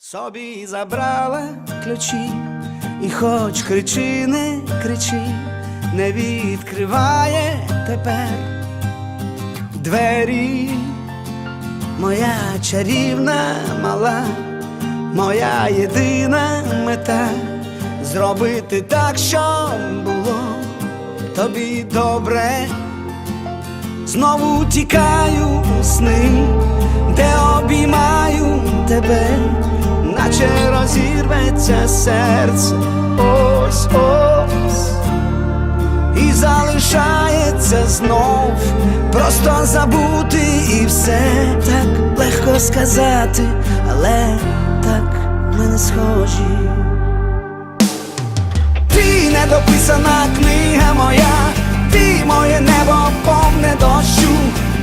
Собі забрала ключі, і хоч кричи, не кричи, не відкриває тепер двері, моя чарівна мала, моя єдина мета зробити так, щоб було тобі добре. Знову тікаю у сни, де обіймаю тебе, наче розірветься серце, ось ось, і залишається знов, просто забути і все так легко сказати, але так ми не схожі. Ти недописана книга моя, ти моє небо повне дощу,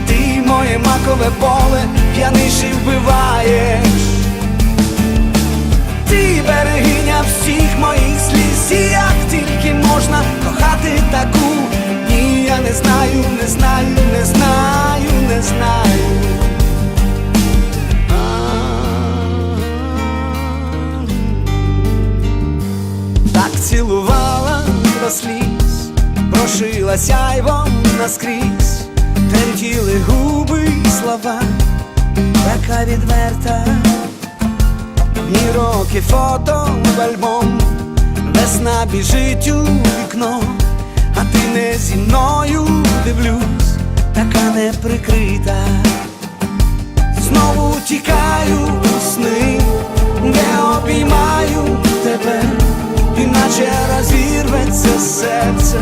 ти моє макове поле, п'яниші вбиваєш. Ти берегиня всіх моїх сліз, і як тільки можна кохати таку. Ні, я не знаю, не знаю, не знаю, не знаю. Так цілувала до сліз, прошила сяйвом наскрізь, тремтіли губи й слова, така відверта, ні роки фото в альбом, весна біжить у вікно, а ти не зі мною дивлюсь, така неприкрита. Знову тікаю у сни, де обіймаю тебе, іначе розірветься серце,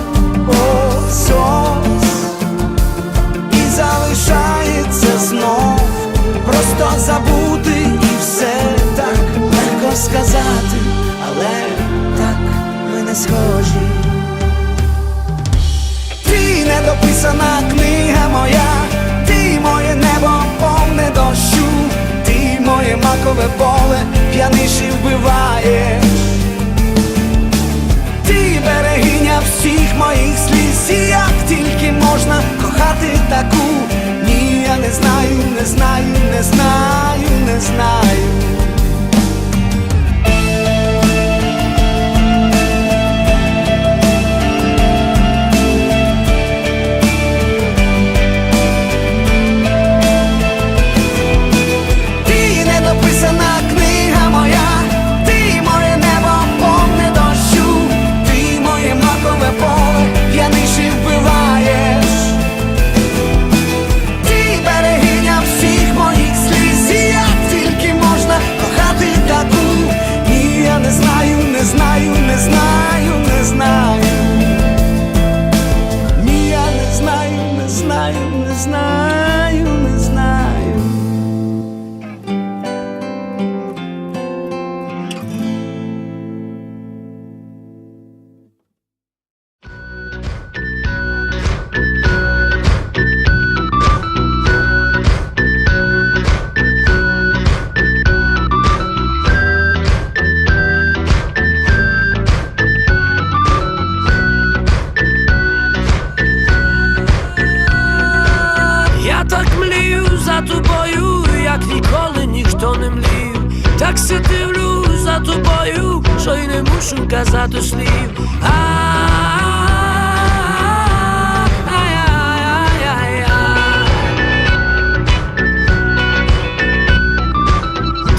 ось ось і залишається знов, просто забути сказати, але так ми не схожі. Ти недописана книга моя, ти моє небо повне дощу, ти моє макове поле, п'яниші вбиваєш. Ти берегиня всіх моїх сліз, і як тільки можна кохати таку. Ні, я не знаю, не знаю, не знаю, не знаю. Так се дивлю за тобою, що й не мушу казати слів.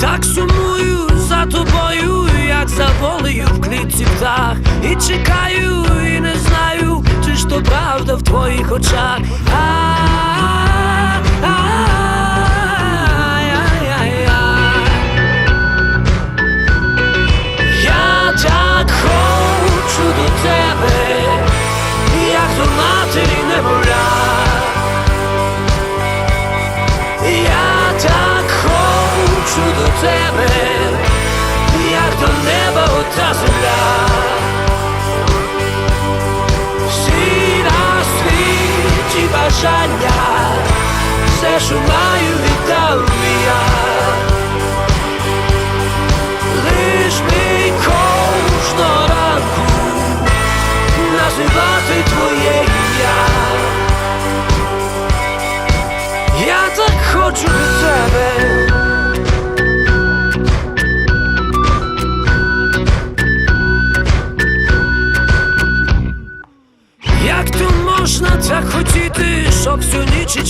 Так сумую за тобою, як за волею в клітці птах. І чекаю, і не знаю, чи ж то правда в твоїх очах. Тебе, як до неба ота земля. Всі на світі бажання, все, що маю, віддав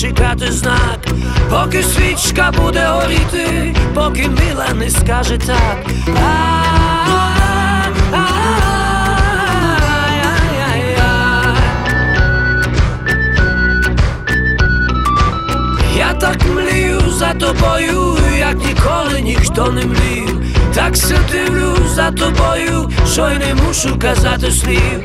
чекати знак, поки свічка буде горіти, поки мила не скаже так. Я так млію за тобою, як ніколи ніхто не млів. Так все дивлю за тобою, що й не мушу казати слів.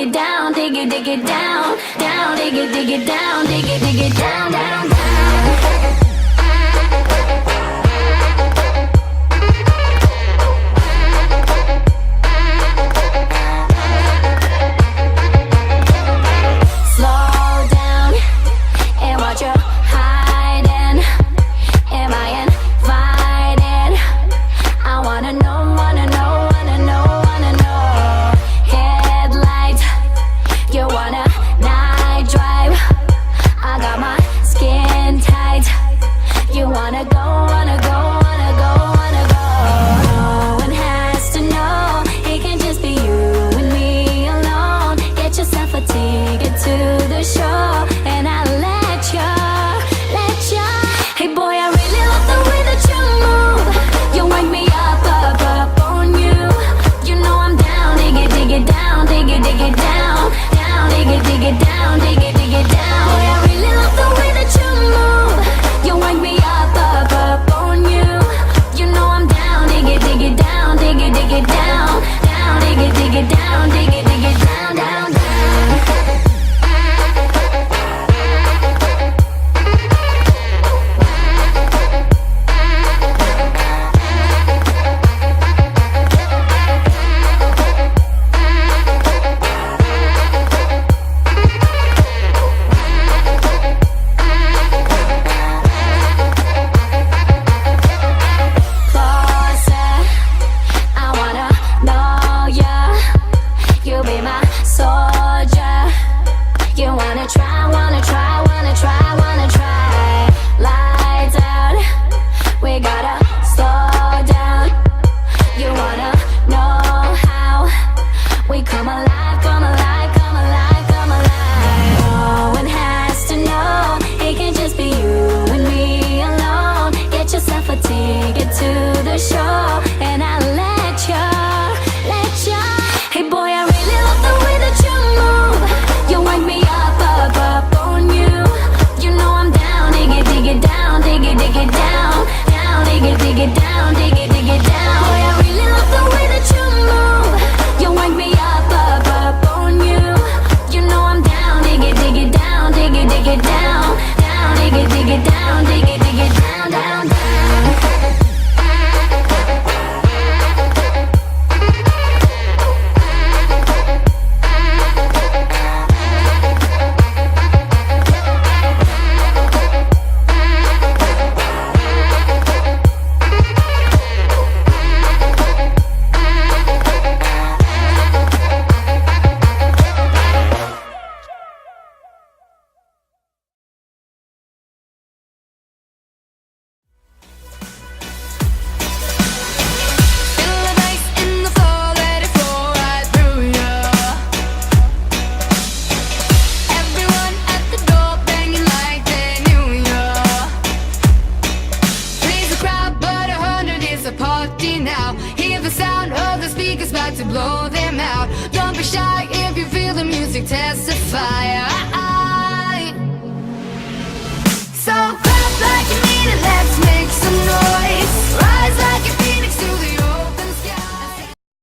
it down, dig it, dig it down, down, dig it, dig it down, dig it, dig it down, down, down. to blow them out. Don't be shy if you feel the music, testify.